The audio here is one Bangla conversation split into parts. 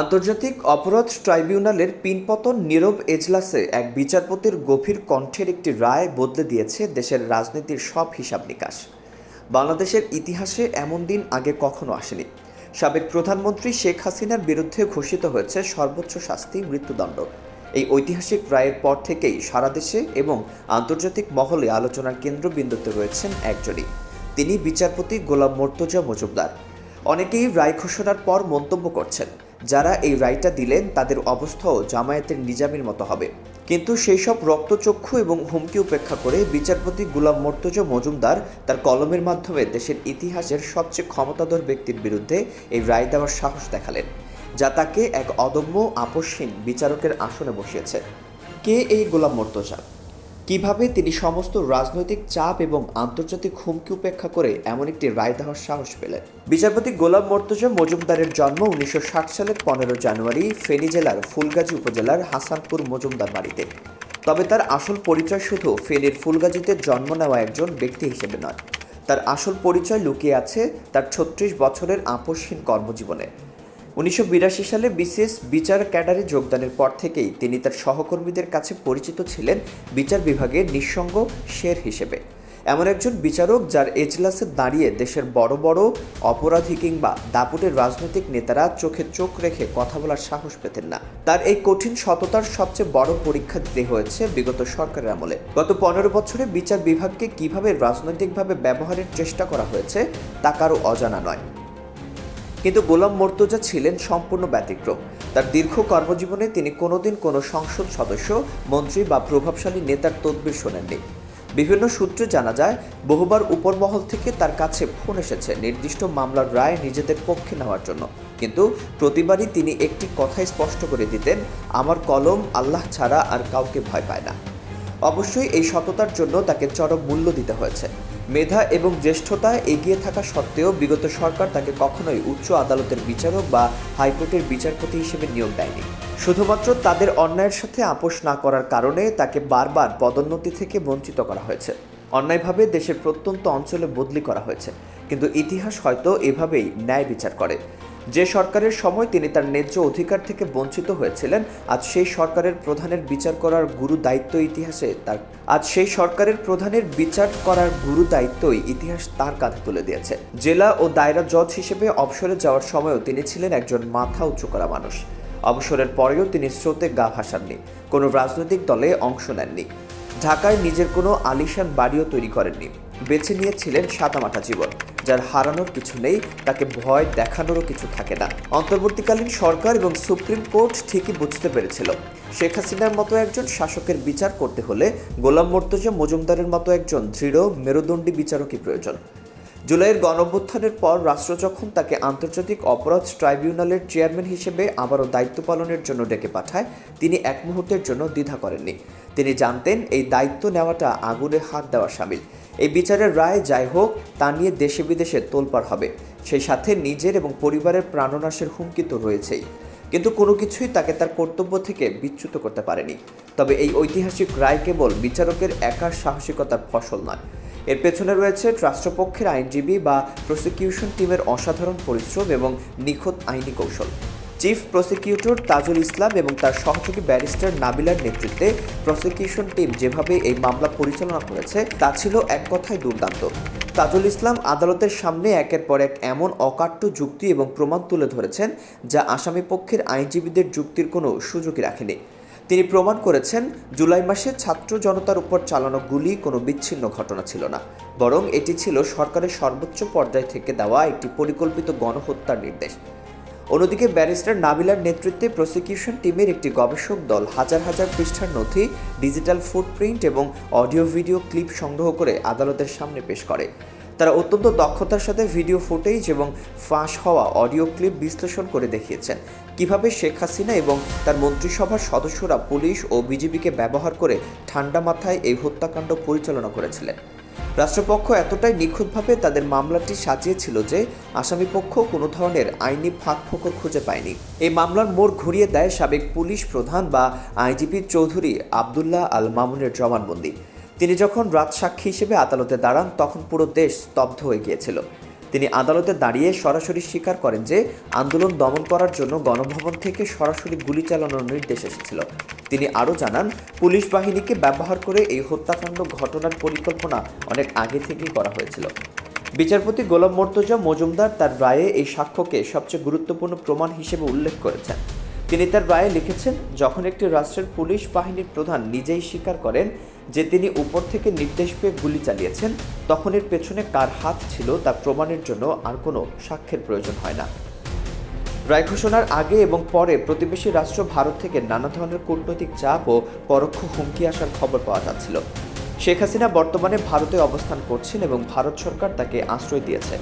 আন্তর্জাতিক অপরাধ ট্রাইব্যুনালের পিনপতন নীরব এজলাসে এক বিচারপতির গভীর কণ্ঠের একটি রায় বদলে দিয়েছে দেশের রাজনীতির সব হিসাব নিকাশ। বাংলাদেশের ইতিহাসে এমন দিন আগে কখনো আসেনি। সাবেক প্রধানমন্ত্রী শেখ হাসিনার বিরুদ্ধে ঘোষিত হয়েছে সর্বোচ্চ শাস্তি মৃত্যুদণ্ড। এই ঐতিহাসিক রায়ের পর থেকেই সারা দেশে এবং আন্তর্জাতিক মহলে আলোচনার কেন্দ্রবিন্দুতে রয়েছেন একজনই। তিনি বিচারপতি গোলাম মর্তজা মজুমদার। অনেকেই রায় ঘোষণার পর মন্তব্য করছেন। যারা এই রায়টা দিলেন তাদের অবস্থাও জামায়াতের নিজামের মতো হবে। কিন্তু সেই সব রক্তচক্ষু এবং হুমকি উপেক্ষা করে বিচারপতি গুলাম মর্তজা মজুমদার তার কলমের মাধ্যমে দেশের ইতিহাসের সবচেয়ে ক্ষমতাধর ব্যক্তির বিরুদ্ধে এই রায় দেওয়ার সাহস দেখালেন, যা তাকে এক অদম্য আপসহীন বিচারকের আসনে বসিয়েছে। কে এই গোলাম মর্তজা? কীভাবে তিনি সমস্ত রাজনৈতিক চাপ এবং আন্তর্জাতিক হুমকি উপেক্ষা করে এমন একটি রায় দেওয়ার সাহস পেলেন? বিচারপতি গোলাম মর্তজা মজুমদারের জন্ম উনিশশো ষাট সালের পনেরো জানুয়ারি ফেনী জেলার ফুলগাজী উপজেলার হাসানপুর মজুমদার বাড়িতে। তবে তার আসল পরিচয় শুধু ফেনীর ফুলগাজীতে জন্ম নেওয়া একজন ব্যক্তি হিসেবে নয়। তার আসল পরিচয় লুকিয়ে আছে তার ছত্রিশ বছরের আপসহীন কর্মজীবনে। উনিশশো বিরাশি সালে বিশেষ বিচার ক্যাডারে যোগদানের পর থেকেই তিনি তার সহকর্মীদের কাছে পরিচিত ছিলেন বিচার বিভাগের নিঃসঙ্গ শের হিসেবে। এমন একজন বিচারক যার এজলাসে দাঁড়িয়ে দেশের বড় বড় অপরাধী কিংবা দাপুটের রাজনৈতিক নেতারা চোখে চোখ রেখে কথা বলার সাহস পেতেন না। তার এই কঠিন সততার সবচেয়ে বড় পরীক্ষা দিতে হয়েছে বিগত সরকারের আমলে। গত পনেরো বছরে বিচার বিভাগকে কীভাবে রাজনৈতিকভাবে ব্যবহারের চেষ্টা করা হয়েছে তা কারও অজানা নয়। কিন্তু গোলাম মর্তজা ছিলেন সম্পূর্ণ ব্যতিক্রম। তার দীর্ঘ কর্মজীবনে তিনি কোনোদিন কোনো সংসদ সদস্য, মন্ত্রী বা প্রভাবশালী নেতার তদবির শোনেননি। বিভিন্ন সূত্রে জানা যায়, বহুবার উপরমহল থেকে তার কাছে ফোন এসেছে নির্দিষ্ট মামলার রায় নিজেদের পক্ষে নেওয়ার জন্য। কিন্তু প্রতিবারই তিনি একটি কথাই স্পষ্ট করে দিতেন, আমার কলম আল্লাহ ছাড়া আর কাউকে ভয় পায় না। অবশ্যই এই সততার জন্য তাকে চরম মূল্য দিতে হয়েছে। মেধা এবং জ্যেষ্ঠতা এগিয়ে থাকা সত্ত্বেও বিগত সরকার তাকে কখনোই উচ্চ আদালতের বিচারক বা হাইকোর্টের বিচারপতি হিসেবে নিয়োগ দেয়নি। শুধুমাত্র তাদের অন্যায়ের সাথে আপোষ না করার কারণে তাকে বারবার পদোন্নতি থেকে বঞ্চিত করা হয়েছে। অন্যায়ভাবে দেশের প্রত্যন্ত অঞ্চলে বদলি করা হয়েছে, কিন্তু ইতিহাস হয়তো এভাবেই ন্যায় বিচার করে। যে সরকারের সময় তিনি তার ন্যায্য অধিকার থেকে বঞ্চিত হয়েছিলেন, আজ সেই সরকারের প্রধানের বিচার করার গুরু দায়িত্ব ইতিহাসে তার আজ সেই সরকারের প্রধানের বিচার করার গুরু দায়িত্বই ইতিহাস তার কাঁধে তুলে দিয়েছে। জেলা ও দায়রা জজ হিসেবে অবসরে যাওয়ার সময়ও তিনি ছিলেন একজন মাথা উঁচু করা মানুষ। অবসরের পরেও তিনি স্রোতে গা ভাসাননি, কোনো রাজনৈতিক দলে অংশ নেননি। ঢাকায় নিজের কোনো আলিশান বাড়িও তৈরি করেননি। বেছে নিয়েছিলেন সাদামাটা জীবন। যার হারানোর কিছু নেই, তাকে ভয় দেখানোরও কিছু থাকে না। অন্তর্বর্তীকালীন সরকার এবং সুপ্রিম কোর্ট ঠিকই বুঝতে পেরেছিল। শেখ হাসিনার মতো একজন শাসকের বিচার করতে হলে গোলাম মর্তজা মজুমদারের মতো একজন দৃঢ়, মেরুদণ্ডী বিচারকই প্রয়োজন। জুলাইয়ের গণঅভ্যুত্থানের পর রাষ্ট্র যখন তাকে আন্তর্জাতিক অপরাধ ট্রাইব্যুনালের চেয়ারম্যান হিসেবে আবারও দায়িত্ব পালনের জন্য ডেকে পাঠায়, তিনি এক মুহূর্তের জন্য দ্বিধা করেননি। তিনি জানতেন এই দায়িত্ব নেওয়াটা আগুনে হাত দেওয়া সামিল। এই বিচারের রায় যাই হোক, তা নিয়ে দেশে বিদেশে তোলপাড় হবে। সেই সাথে নিজের এবং পরিবারের প্রাণনাশের হুমকি তো রয়েছেই। কিন্তু কোনো কিছুই তাকে তার কর্তব্য থেকে বিচ্যুত করতে পারেনি। তবে এই ঐতিহাসিক রায় কেবল বিচারকের একার সাহসিকতার ফসল নয়। এর পেছনে রয়েছে রাষ্ট্রপক্ষের আইনজীবী বা প্রসিকিউশন টিমের অসাধারণ পরিশ্রম এবং নিখুঁত আইনি কৌশল। চিফ প্রসিকিউটর তাজুল ইসলাম এবং তার সহযোগী ব্যারিস্টার নাবিলার নেতৃত্বে প্রসিকিউশন টিম যেভাবে এই মামলা পরিচালনা করেছে, তা ছিল এক কথায় দুর্দান্ত। তাজুল ইসলাম আদালতের সামনে একের পর এক এমন অকাট্য যুক্তি এবং প্রমাণ তুলে ধরেছেন, যা আসামি পক্ষের আইনজীবীদের যুক্তির কোনো সুযোগই রাখেনি। তিনি প্রমাণ করেছেন, জুলাই মাসে ছাত্র জনতার উপর চালানো গুলি কোনো বিচ্ছিন্ন ঘটনা ছিল না, বরং এটি ছিল সরকারের সর্বোচ্চ পর্যায় থেকে দেওয়া একটি পরিকল্পিত গণহত্যার নির্দেশ। অন্যদিকে ব্যারিস্টার নাবিলার নেতৃত্বে প্রসিকিউশন টিমের একটি গবেষক দল হাজার হাজার পৃষ্ঠার নথি, ডিজিটাল ফুটপ্রিন্ট এবং অডিও ভিডিও ক্লিপ সংগ্রহ করে আদালতের সামনে পেশ করে। তারা অত্যন্ত দক্ষতার সাথে ভিডিও ফুটেজ এবং ফাঁস হওয়া অডিও ক্লিপ বিশ্লেষণ করে দেখিয়েছেন। কীভাবে শেখ হাসিনা এবং তার মন্ত্রিসভার সদস্যরা পুলিশ ও বিজিবিকে ব্যবহার করে ঠান্ডা মাথায় এই হত্যাকাণ্ড পরিচালনা করেছিলেন? রাষ্ট্রপক্ষ এতটাই নিখুঁতভাবে তাদের মামলাটি সাজিয়েছিল যে আসামিপক্ষ কোনো ধরনের আইনি ফাঁক ফোকর খুঁজে পায়নি। এই মামলার মোড় ঘুরিয়ে দেয় সাবেক পুলিশ প্রধান বা আইজিপি চৌধুরী আবদুল্লাহ আল মামুনের জবানবন্দি। তিনি যখন রাত সাক্ষী হিসেবে আদালতে দাঁড়ান, তখন পুরো দেশ স্তব্ধ হয়ে গিয়েছিল। তিনি আদালতে দাঁড়িয়ে সরাসরি স্বীকার করেন যে আন্দোলন দমন করার জন্য গণভবন থেকে সরাসরি গুলি চালানোর নির্দেশ এসেছিল। তিনি আরও জানান, পুলিশ বাহিনীকে ব্যবহার করে এই হত্যাকাণ্ড ঘটনার পরিকল্পনা অনেক আগে থেকেই করা হয়েছিল। বিচারপতি গোলাম মর্তজা মজুমদার তার রায়ে এই সাক্ষ্যকে সবচেয়ে গুরুত্বপূর্ণ প্রমাণ হিসেবে উল্লেখ করেছেন। তিনি তার রায়ে লিখেছেন, যখন একটি রাষ্ট্রের পুলিশ বাহিনীর প্রধান নিজেই স্বীকার করেন যে তিনি উপর থেকে নির্দেশ পেয়ে গুলি চালিয়েছেন, তখন এর পেছনে কার হাত ছিল তা প্রমাণের জন্য আর কোনো সাক্ষ্যের প্রয়োজন হয় না। রায় ঘোষণার আগে এবং পরে প্রতিবেশী রাষ্ট্র ভারত থেকে নানা ধরনের কূটনৈতিক চাপ ও পরোক্ষ হুমকি আসার খবর পাওয়া যাচ্ছিল। শেখ হাসিনা বর্তমানে ভারতে অবস্থান করছেন এবং ভারত সরকার তাকে আশ্রয় দিয়েছে।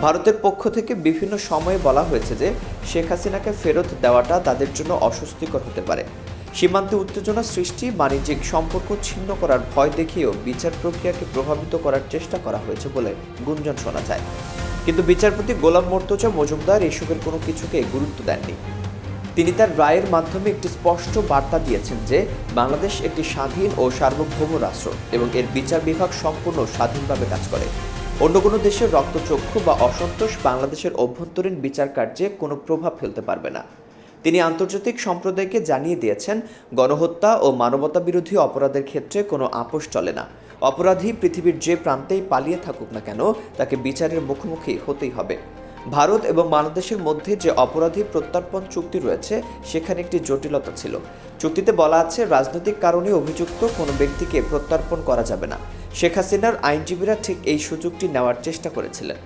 ভারতের পক্ষ থেকে বিভিন্ন সময়ে বলা হয়েছে যে শেখ হাসিনাকে ফেরত দেওয়াটা তাদের জন্য অস্বস্তিকর হতে পারে। সীমান্তে উত্তেজনা সৃষ্টি, বাণিজ্যিক সম্পর্ক ছিন্ন করার ভয় দেখিয়েও বিচার প্রক্রিয়াকে প্রভাবিত করার চেষ্টা করা হয়েছে বলে গুঞ্জন শোনা যায়। কিন্তু বিচারপতি গোলাম মর্তজা মজুমদার এসবের কোনো কিছুকে গুরুত্ব দেননি। তিনি তার রায়ের মাধ্যমে একটি স্পষ্ট বার্তা দিয়েছেন যে বাংলাদেশ একটি স্বাধীন ও সার্বভৌম রাষ্ট্র এবং এর বিচার বিভাগ সম্পূর্ণ স্বাধীনভাবে কাজ করে। অন্য কোনো দেশের রক্তচক্ষু বা অসন্তোষ বাংলাদেশের অভ্যন্তরীণ বিচার কার্যে কোনো প্রভাব ফেলতে পারবে না। তিনি আন্তর্জাতিক সম্প্রদায়কে জানিয়ে দিয়েছেন, গণহত্যা ও মানবতা বিরোধী অপরাধের ক্ষেত্রে কোনো আপোষ চলে না। অপরাধী পৃথিবীর যে প্রান্তেই পালিয়ে থাকুক না কেন, তাকে বিচারের মুখোমুখি হতেই হবে। ভারত এবং বাংলাদেশের মধ্যে যে অপরাধী প্রত্যর্পণ চুক্তি রয়েছে, সেখানে একটি জটিলতা ছিল। চুক্তিতে বলা আছে, রাজনৈতিক কারণে অভিযুক্ত কোনো ব্যক্তিকে প্রত্যর্পণ করা যাবে না। শেখ হাসিনার আইনজীবীরা ঠিক এই সুযোগটি নেওয়ার চেষ্টা করেছিলেন।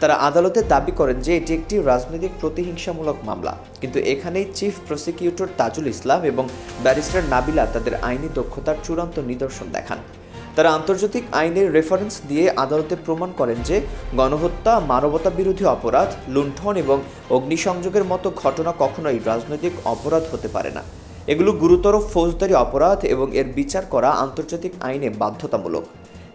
তারা আদালতে দাবি করেন যে এটি একটি রাজনৈতিক প্রতিহিংসামূলক মামলা। কিন্তু এখানেই চিফ প্রসিকিউটর তাজুল ইসলাম এবং ব্যারিস্টার নাবিলা তাদের আইনি দক্ষতার চূড়ান্ত নিদর্শন দেখান। তারা আন্তর্জাতিক আইনের রেফারেন্স দিয়ে আদালতে প্রমাণ করেন যে গণহত্যা, মানবতা বিরোধী অপরাধ, লুণ্ঠন এবং অগ্নিসংযোগের মতো ঘটনা কখনোই রাজনৈতিক অপরাধ হতে পারে না। এগুলো গুরুতর ফৌজদারি অপরাধ এবং এর বিচার করা আন্তর্জাতিক আইনে বাধ্যতামূলক।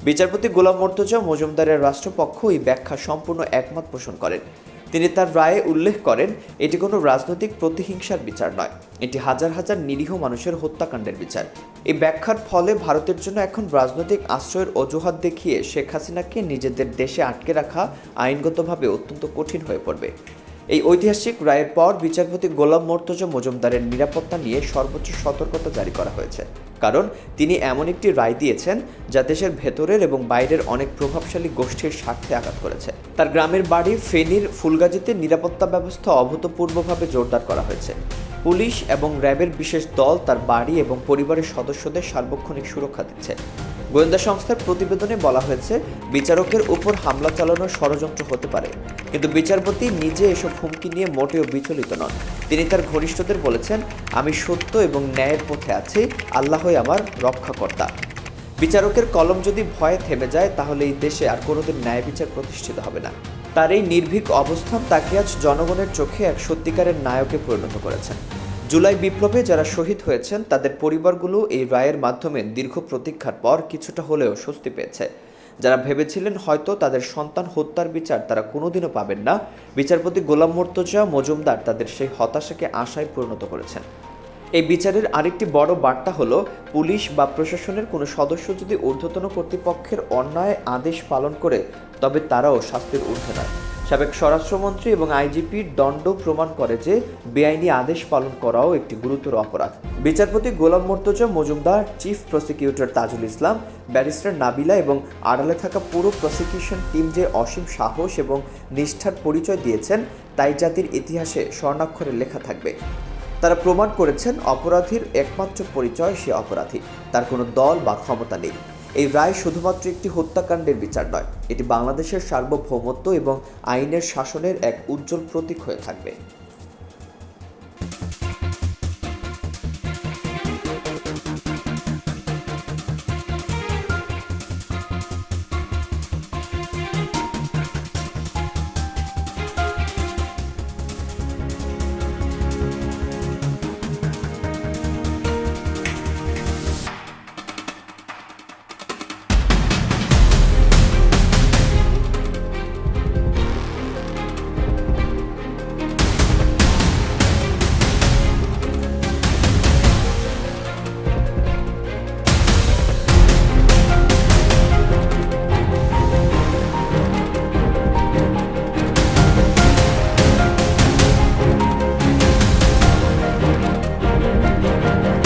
বিচারপতি গোলাম মর্তজা মজুমদারের রাষ্ট্রপক্ষ এই ব্যাখ্যা সম্পূর্ণ একমত পোষণ করেন। তিনি তার রায়ে উল্লেখ করেন, এটি কোনো রাজনৈতিক প্রতিহিংসার বিচার নয়। এটি হাজার হাজার নিরীহ মানুষের হত্যাকাণ্ডের বিচার। এই ব্যাখ্যার ফলে ভারতের জন্য এখন রাজনৈতিক আশ্রয়ের অজুহাত দেখিয়ে শেখ হাসিনাকে নিজেদের দেশে আটকে রাখা আইনগতভাবে অত্যন্ত কঠিন হয়ে পড়বে। এই ঐতিহাসিক রায়ের পর বিচারপতি গোলাম মর্তজা মজুমদারের নিরাপত্তা নিয়ে সর্বোচ্চ সতর্কতা জারি করা হয়েছে। কারণ তিনি এমন একটি রায় দিয়েছেন যা দেশের ভেতরের এবং বাইরের অনেক প্রভাবশালী গোষ্ঠীর স্বার্থে আঘাত করেছে। তার গ্রামের বাড়ি ফেনীর ফুলগাজীতে নিরাপত্তা ব্যবস্থা অভূতপূর্বভাবে জোরদার করা হয়েছে। পুলিশ এবং র্যাবের বিশেষ দল তার বাড়ি এবং পরিবারের সদস্যদের সার্বক্ষণিক সুরক্ষা দিচ্ছে। গোয়েন্দা সংস্থার প্রতিবেদনে বলা হয়েছে, বিচারকের উপর হামলা চালানোর ষড়যন্ত্র হতে পারে। কিন্তু বিচারপতি নিজে এসব হুমকি নিয়ে মোটেও বিচলিত নন। তিনি তার ঘনিষ্ঠদের বলেছেন, আমি সত্য এবং ন্যায়ের পথে আছি, আল্লাহই আমার রক্ষাকর্তা। বিচারকের কলম যদি ভয়ে থেমে যায়, তাহলে এই দেশে আর কোনোদিন ন্যায় বিচার প্রতিষ্ঠিত হবে না। তার এই নির্ভীক অবস্থান তাকে আজ জনগণের চোখে এক সত্যিকারের নায়কে পরিণত করেছেন জুলাই বিপ্লবে যারা শহীদ হয়েছেন, তাদের পরিবারগুলো এই রায়ের মাধ্যমে দীর্ঘ প্রতীক্ষার পর কিছুটা হলেও স্বস্তি পেয়েছে। যারা ভেবেছিলেন হয়তো তাদের সন্তান হত্যার বিচার তারা কোনোদিনও পাবেন না, বিচারপতি গোলাম মর্তজা মজুমদার তাদের সেই হতাশাকে আশায় পরিণত করেছেন। এই বিচারের আরেকটি বড় বার্তা হলো, পুলিশ বা প্রশাসনের কোনো সদস্য যদি ঊর্ধ্বতন কর্তৃপক্ষের অন্যায় আদেশ পালন করে, তবে তারাও শাস্তির ঊর্ধ্বে নয়। সাবেক স্বরাষ্ট্রমন্ত্রী এবং আইজিপির দণ্ড প্রমাণ করে যে বেআইনি আদেশ পালন করাও একটি গুরুতর অপরাধ। বিচারপতি Golam Mortuza Majumder, chief prosecutor Tajul Islam, barrister Nabila এবং আড়ালে থাকা পুরো প্রসিকিউশন টিম যে অসীম সাহস এবং নিষ্ঠার পরিচয় দিয়েছেন, তাই জাতির ইতিহাসে স্বর্ণাক্ষরে লেখা থাকবে। তারা প্রমাণ করেছেন, অপরাধীর একমাত্র পরিচয় সে অপরাধী, তার কোনো দল বা ক্ষমতা নেই। এই রায় শুধুমাত্র একটি হত্যাকাণ্ডের বিচার নয়, এটি বাংলাদেশের সার্বভৌমত্ব এবং আইনের শাসনের এক উজ্জ্বল প্রতীক হয়ে থাকবে।